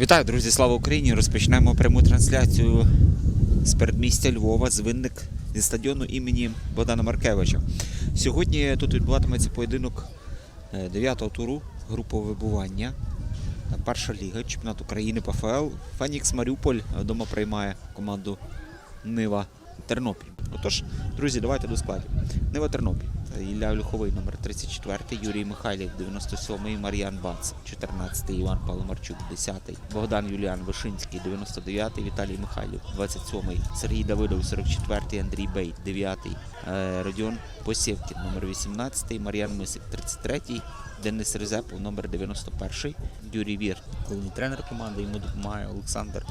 Вітаю, друзі! Слава Україні! Розпочнемо пряму трансляцію з передмістя Львова з винник зі стадіону імені Богдана Маркевича. Сьогодні тут відбуватиметься поєдинок 9-го туру групового вибування. Перша ліга, чемпіонат України ПФЛ. Фенікс Маріуполь вдома приймає команду Нива Тернопіль. Отож, друзі, давайте до складів. Нива Тернопіль. Ілля Люховий, номер 34, Юрій Михайлів, 97-й, Мар'ян Бац, 14-й, Іван Паломарчук, 10-й, Богдан Юліан Вишинський, 99-й, Віталій Михайлів, 27-й, Сергій Давидов, 44-й, Андрій Бей, 9-й, е, Родіон Посєвкін, номер 18-й, Мар'ян Мисик, 33-й, Денис Резепов, номер 91-й, Юрій Вір, головний тренер команди, йому допомагає Олександр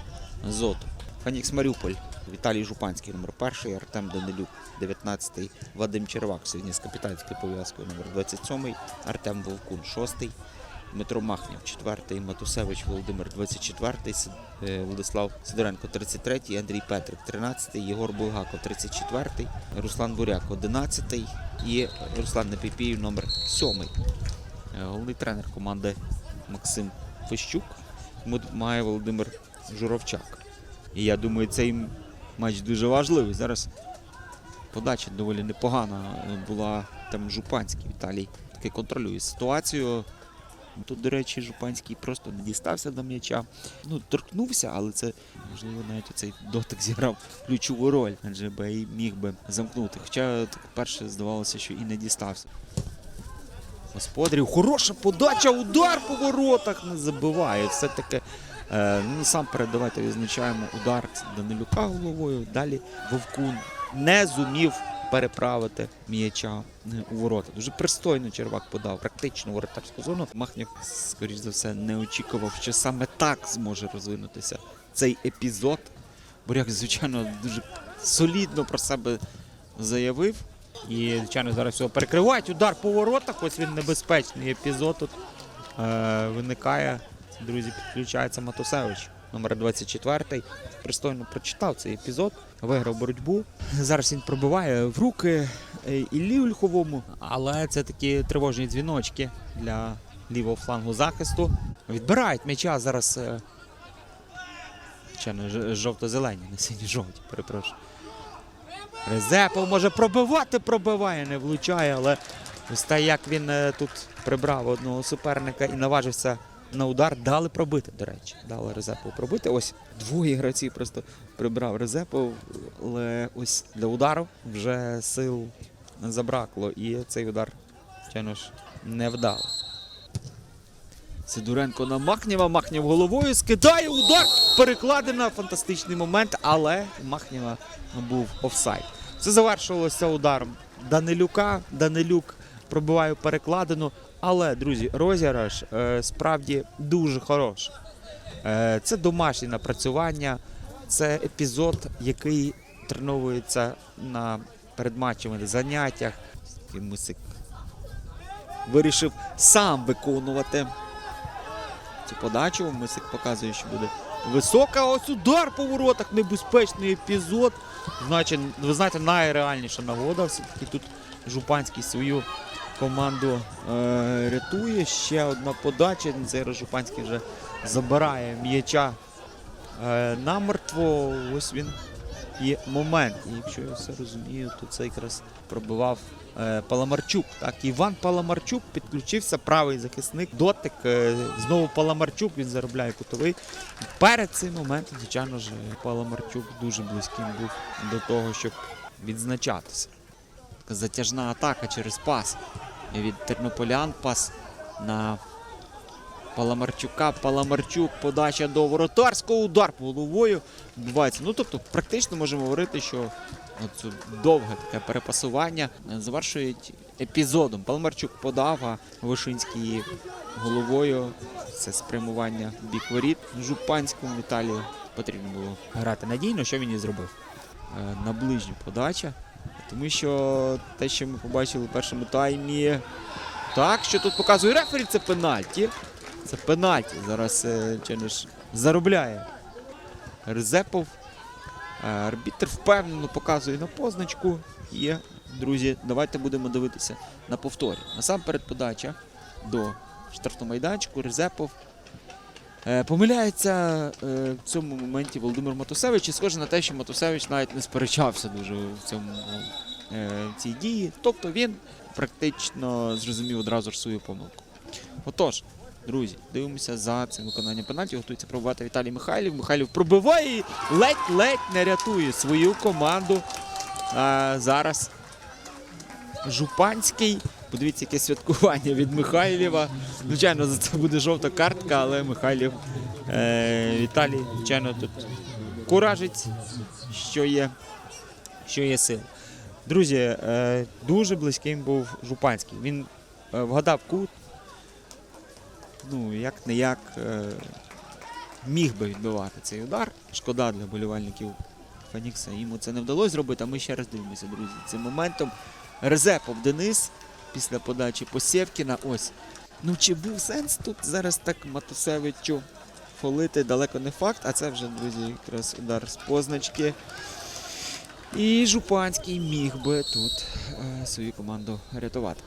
Зотов. Фенікс Маріуполь, Віталій Жупанський, номер 1, Артем Данилюк, 19-й, Вадим Червак, сьогодні з капітанською пов'язкою, номер 27-й, Артем Вовкун, 6-й, Дмитро Махнєв, 4-й, Матусевич Володимир, 24-й, е, Владислав Сидоренко, 33-й, Андрій Петрик, 13-й, Єгор Булгаков, 34-й, Руслан Буряк, 11-й і Руслан Непіпіїв, номер 7-й. Е, Головний тренер команди Максим Фещук. Допомагає Володимир Журовчак. І я думаю, цей матч дуже важливий. Зараз подача доволі непогана була там Жупанський Віталій таки контролює ситуацію. Тут, до речі, Жупанський просто не дістався до м'яча. Ну, торкнувся, але це, можливо, навіть цей дотик зіграв ключову роль, адже Бей міг би замкнути. Хоча так перше здавалося, що і не дістався. Господарів, хороша подача, удар по воротах не забиває. Все-таки е, ну, насамперед давайте відзначаємо удар Данилюка головою. Далі Вовкун не зумів переправити м'яча е, у ворота. Дуже пристойно Червак подав, практично воротарську зону. Махнєв, скоріш за все, не очікував, що саме так зможе розвинутися цей епізод. Буряк, звичайно, дуже солідно про себе заявив. І, звичайно, зараз всього перекривають. Удар по воротах. Ось він небезпечний епізод тут е, виникає. Друзі, підключається Матусевич, номер 24 Пристойно прочитав цей епізод, виграв боротьбу. Зараз він пробиває в руки е, Іллі Ольховому, але це такі тривожні дзвіночки для лівого флангу захисту. Відбирають м'яча зараз. е, Звичайно, ж- жовто-зелені, не сині-жовті, перепрошую. Резепов може пробивати, пробиває, не влучає, але ось те, як він е, тут прибрав одного суперника і наважився на удар, дали пробити, до речі. Дали Резепову пробити. Ось двоє гравців просто прибрав Резепов, але ось для удару вже сил забракло. І цей удар, звичайно ж, не вдав. Сидоренко на Махнєва, Махнєв головою скидає удар, перекладена, фантастичний момент, але Махнєва був офсайд. Це завершилося ударом Данилюка. Данилюк пробиває перекладину. Але, друзі, розіграш е, справді дуже хороший. Е, це домашнє напрацювання, це епізод, який треновується на передматчевих заняттях. Мисик вирішив сам виконувати цю подачу. Мисик показує, що буде висока. Ось удар по воротах, небезпечний епізод. Значить, ви знаєте, найреальніша нагода. Все-таки тут Жупанський свою команду е, рятує. Ще одна подача. Цей Жупанський вже забирає м'яча е, намертво. Ось він і момент. І якщо я все розумію, то це якраз пробивав е, Паламарчук. Так, Іван Паламарчук підключився, правий захисник, дотик. е, знову Паламарчук, він заробляє кутовий. Перед цим моментом, звичайно ж, Паламарчук дуже близьким був до того, щоб відзначатися. Затяжна атака через пас. Від тернополян пас на Паламарчука. Паламарчук, подача до воротарського, удар головою відбувається. Ну, тобто, практично можемо говорити, що оце довге таке перепасування е, завершують епізодом. Паламарчук подав, а Вишинський головою. Це спрямування бік воріт. Жупанському Віталію потрібно було грати надійно, що він і зробив. Е, На ближню подача. Тому що те, що ми побачили в першому таймі. Так, що тут показує рефері, це пенальті. Це пенальті. Зараз е, чи ж заробляє Резепов. Е, Арбітр впевнено показує на позначку. І, друзі, давайте будемо дивитися на повторі. Насамперед подача до штрафного майданчику. Резепов Е, Помиляється е, в цьому моменті Володимир Матусевич, і схоже на те, що Матусевич навіть не сперечався дуже в цьому е, в цій дії. Тобто він практично зрозумів одразу ж свою помилку. Отож, друзі, дивимося за цим виконанням пенальті. Готується пробувати Віталій Михайлів. Михайлів пробиває і ледь-ледь не рятує свою команду. А, зараз Жупанський. Подивіться, яке святкування від Михайлєва. Звичайно, за це буде жовта картка, але Михайлів е, Віталій, звичайно, тут куражить, що є, що є сил. Друзі, е, дуже близьким був Жупанський. Він е, вгадав кут. Ну, як не як е, міг би відбивати цей удар. Шкода для болівальників Фенікса. Йому це не вдалося зробити, а ми ще раз дивимося, друзі. Цим моментом Резепов Денис після подачі Посєвкіна. Ось. Ну чи був сенс тут зараз так Матусевичу фолити далеко не факт, а це вже, друзі, якраз удар з позначки. І Жупанський міг би тут е, свою команду рятувати.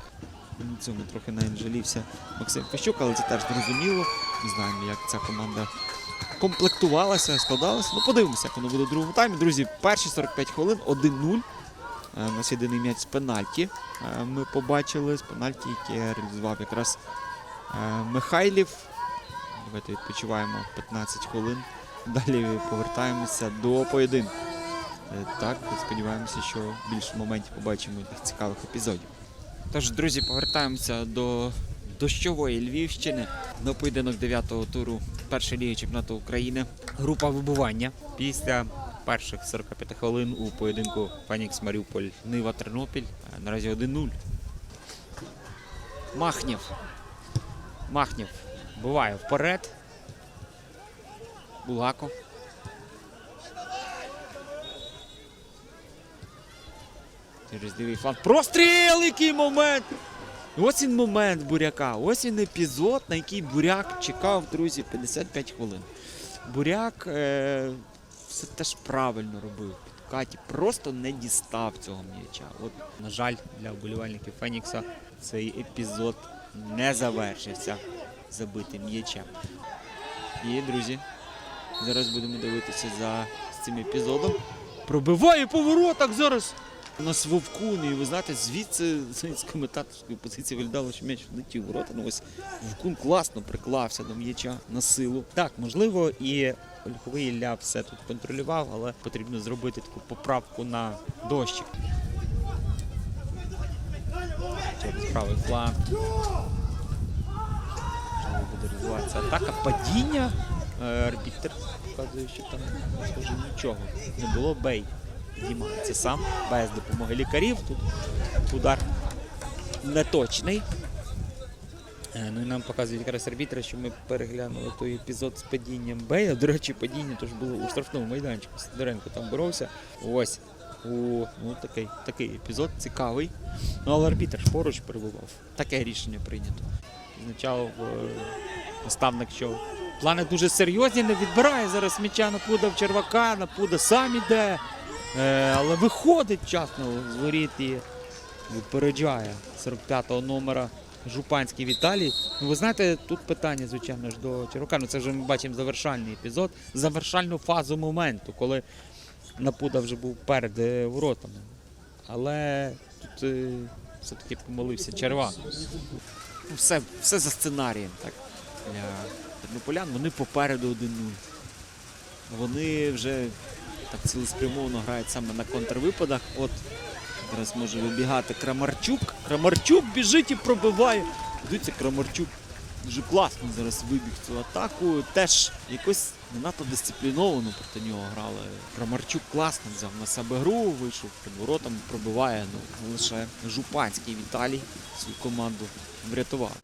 На цьому трохи жалівся Максим Фещук, але це теж зрозуміло. Ми знаємо, як ця команда комплектувалася, складалася. Ну, подивимося, як воно буде в другому таймі. Друзі, перші 45 хвилин 1-0. Е, нас єдиний м'яч з пенальті. Е, Ми побачили з пенальті, яке реалізував якраз е, Михайлів. Давайте відпочиваємо 15 хвилин. Далі повертаємося до поєдинку. Так, сподіваємося, що більше моментів побачимо таких цікавих епізодів. Тож, друзі, повертаємося до дощової Львівщини до поєдинок 9-го туру першої ліги чемпіонату України. Група вибування після перших 45 хвилин у поєдинку Фенікс Маріуполь Нива Тернопіль. Е, Наразі 1-0. Махнєв. Махнєв буває вперед. Булгаков. Через лівий фланг. Простріл! Який момент! Ось він момент буряка. Ось він епізод, на який буряк чекав, друзі, 55 хвилин. Буряк е, все теж правильно робив. Під Каті просто не дістав цього м'яча. От, на жаль, для вболівальників Фенікса цей епізод не завершився забитим м'ячем. І, друзі, зараз будемо дивитися за цим епізодом. Пробиває по воротах зараз. У нас Вовкун, і ви знаєте, звідси з коментаторської позиції виглядало, що м'яч влетів ворота. Ну ось Вовкун класно приклався до м'яча на силу. Так, можливо, і Ольховий Ілля все тут контролював, але потрібно зробити таку поправку на дощик. Правий фланг. Буде розвиватися атака, падіння. Е, Арбітр показує, що там схоже нічого. Не було бей. Підіймається сам без допомоги лікарів. Тут удар неточний. Е, Ну і нам показують якраз арбітри, що ми переглянули той епізод з падінням Бея. До речі, падіння теж було у штрафному майданчику. Сидоренко там боровся. Ось. У, ну, такий, такий епізод цікавий. Ну, але арбітр поруч перебував. Таке рішення прийнято. Означав е, наставник, що плани дуже серйозні, не відбирає зараз м'яча Напуда в червака, Напуда сам іде. Е, але виходить вчасно з воріт і випереджає 45-го номера Жупанський Віталій. Ну, ви знаєте, тут питання, звичайно ж, до Червака. Ну, це вже ми бачимо завершальний епізод, завершальну фазу моменту, коли Напуда вже був перед е, воротами. Але тут е, все-таки помилився Червак. Ну, все, все за сценарієм, так. Тернополян вони попереду 1-0. Вони вже так цілеспрямовано грають саме на контрвипадах. От зараз може вибігати Крамарчук. Крамарчук біжить і пробиває. Дивіться, Крамарчук дуже класно зараз вибіг цю атаку. Теж якось не надто дисципліновано проти нього грали. Крамарчук класно взяв на себе гру, вийшов під воротом, пробиває. Ну, лише Жупанський Віталій свою команду врятував.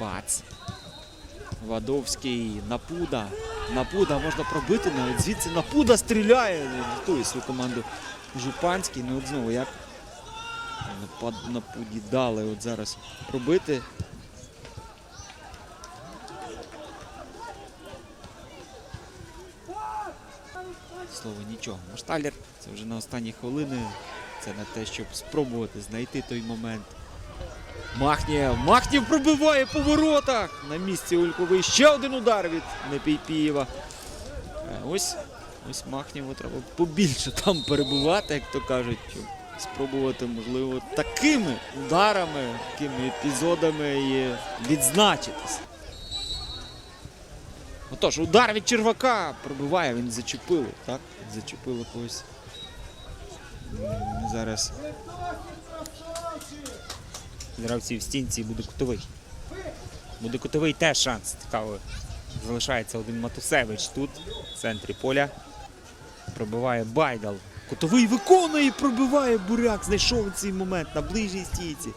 Бац. Вадовський, Напуда. Напуда можна пробити навіть звідси Напуда стріляє. Рятує свою команду Жупанський. Ну от знову як Напуді дали от зараз пробити. Слово нічого. Машталер це вже на останні хвилини. Це на те, щоб спробувати знайти той момент. Махнєв. Махнєв пробиває по воротах. На місці Ольковий. Ще один удар від Непійпієва. Е, Ось, ось Махнєву треба побільше там перебувати, як то кажуть. Спробувати, можливо, такими ударами, такими епізодами і відзначитися. Отож, удар від червака пробиває, він зачепили, так? Зачепили когось. Зараз гравців в стінці буде кутовий. Буде кутовий теж шанс. Цікаво. Залишається один Матусевич тут, в центрі поля. Пробиває Байдал. Кутовий виконує пробиває буряк. Знайшов цей момент на ближній стійці.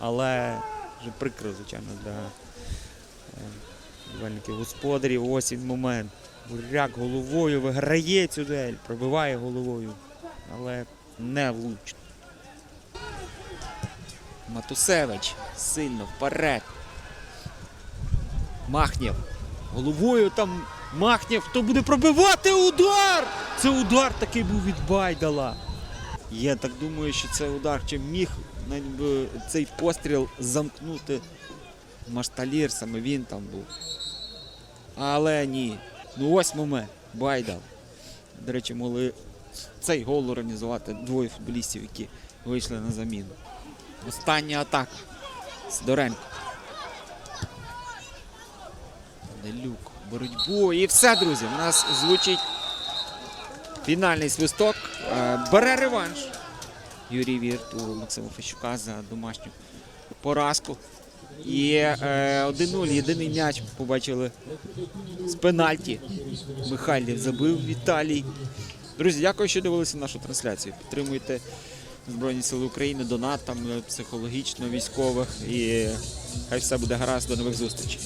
Але вже прикро, звичайно, для е, вболівальників господарів. Ось він момент. Буряк головою виграє цю дуель, пробиває головою, але не влучно. Матусевич сильно вперед. Махнєв. Головою там Махнєв. Хто буде пробивати удар? Це удар такий був від Байдала. Я так думаю, що це удар чи міг би цей постріл замкнути Машталір, саме він там був. Але ні. Ну ось момент. Байдал. До речі, могли цей гол організувати двоє футболістів, які вийшли на заміну. Остання атака. Сидоренко. Делюк. Боротьбу. І все, друзі. У нас звучить фінальний свисток. Е, Бере реванш. Юрій Вірт у Максима Фещука за домашню поразку. І е, 1-0. Єдиний м'яч побачили з пенальті. Михайлів забив Віталій. Друзі, дякую, що дивилися нашу трансляцію. Підтримуйте Збройні Сили України донатами, психологічно, військових. І хай все буде гаразд. До нових зустрічей.